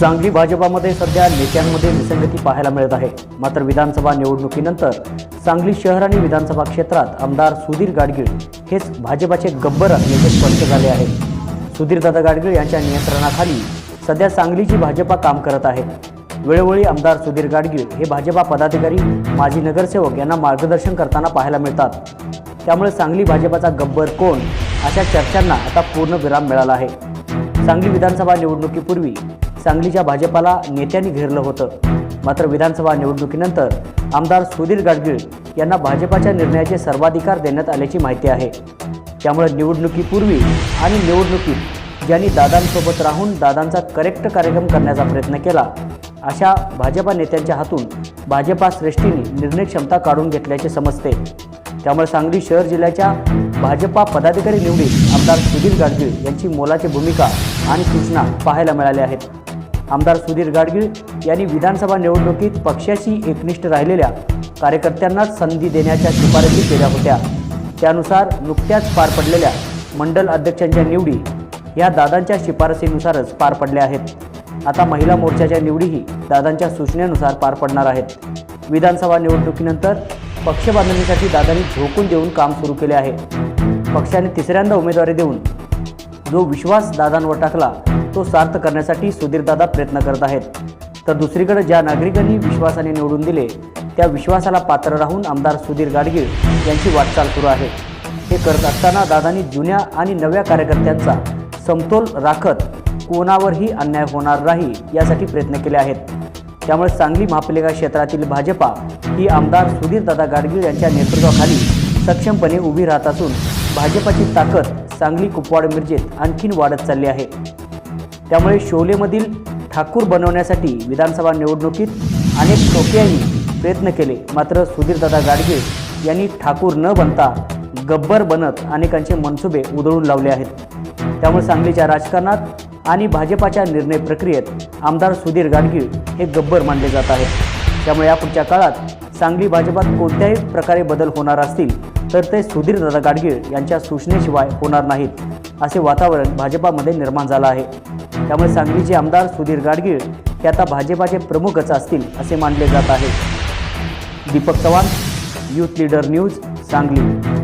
सांगली भाजपामध्ये सध्या नेत्यांमध्ये विसंगती पाहायला मिळत आहे. मात्र विधानसभा निवडणुकीनंतर सांगली शहर आणि विधानसभा क्षेत्रात आमदार सुधीर गाडगीळ हेच भाजपाचे गब्बर असल्याचे स्पष्ट झाले आहे. सुधीरदादा गाडगीळ यांच्या नियंत्रणाखाली सध्या सांगलीची भाजपा काम करत आहे. वेळोवेळी आमदार सुधीर गाडगीळ हे भाजपा पदाधिकारी माजी नगरसेवक यांना मार्गदर्शन करताना पाहायला मिळतात. त्यामुळे सांगली भाजपाचा गब्बर कोण? अशा चर्चांना आता पूर्ण विराम मिळाला आहे. सांगली विधानसभा निवडणुकीपूर्वी सांगलीच्या भाजपाला नेत्यांनी घेरलं होतं. मात्र विधानसभा निवडणुकीनंतर आमदार सुधीर गाडगीळ यांना भाजपाच्या निर्णयाचे सर्वाधिकार देण्यात आल्याची माहिती आहे. त्यामुळे निवडणुकीपूर्वी आणि निवडणुकीत ज्यांनी दादांसोबत राहून दादांचा करेक्ट कार्यक्रम करण्याचा प्रयत्न केला अशा भाजपा नेत्यांच्या हातून भाजपा श्रेष्ठीने निर्णय क्षमता काढून घेतल्याचे समजते. त्यामुळे सांगली शहर जिल्ह्याच्या भाजपा पदाधिकारी निवडीत आमदार सुधीर गाडगीळ यांची मोलाची भूमिका आणि सूचना पाहायला मिळाल्या आहेत. आमदार सुधीर गाडगीळ यांनी विधानसभा निवडणुकीत पक्षाशी एकनिष्ठ राहिलेल्या कार्यकर्त्यांनाच संधी देण्याच्या शिफारसी केल्या होत्या. त्यानुसार नुकत्याच पार पडलेल्या मंडल अध्यक्षांच्या निवडी या दादांच्या शिफारसीनुसारच पार पडल्या आहेत. आता महिला मोर्चाच्या निवडीही दादांच्या सूचनेनुसार पार पडणार आहेत. विधानसभा निवडणुकीनंतर पक्ष बांधणीसाठी दादांनी झोकून देऊन काम सुरू केले आहे. पक्षाने तिसऱ्यांदा उमेदवारी देऊन जो विश्वास दादांवर टाकला तो सार्थ करण्यासाठी सुधीरदादा प्रयत्न करत आहेत. तर दुसरीकडे ज्या नागरिकांनी विश्वासाने निवडून दिले त्या विश्वासाला पात्र राहून आमदार सुधीर गाडगीळ यांची वाटचाल सुरू आहे. हे करत असताना दादांनी जुन्या आणि नव्या कार्यकर्त्यांचा समतोल राखत कोणावरही अन्याय होणार नाही यासाठी प्रयत्न केले आहेत. त्यामुळे सांगली महापालिका क्षेत्रातील भाजपा ही आमदार सुधीरदादा गाडगीळ यांच्या नेतृत्वाखाली सक्षमपणे उभी राहत असून भाजपाची ताकद सांगली कुपवाड मिरजेत आणखीन वाढत चालली आहे. त्यामुळे शोलेमधील ठाकूर बनवण्यासाठी विधानसभा निवडणुकीत अनेक टोक्यांनी प्रयत्न केले. मात्र सुधीरदादा गाडगीळ यांनी ठाकूर न बनता गब्बर बनत अनेकांचे मनसुबे उधळून लावले आहेत. त्यामुळे सांगलीच्या राजकारणात आणि भाजपाच्या निर्णय प्रक्रियेत आमदार सुधीर गाडगीळ हे गब्बर मानले जात आहेत. त्यामुळे यापुढच्या काळात सांगली भाजपात कोणत्याही प्रकारे बदल होणार असतील तर ते सुधीर दादा गाडगीळ यांच्या सूचनेशिवाय होणार नाहीत असे वातावरण भाजपामध्ये निर्माण झालं आहे. त्यामुळे सांगलीचे आमदार सुधीर गाडगीळ हे आता भाजपाचे प्रमुखच असतील असे मानले जात आहे. Deepak Chavan youth leader news Sangli.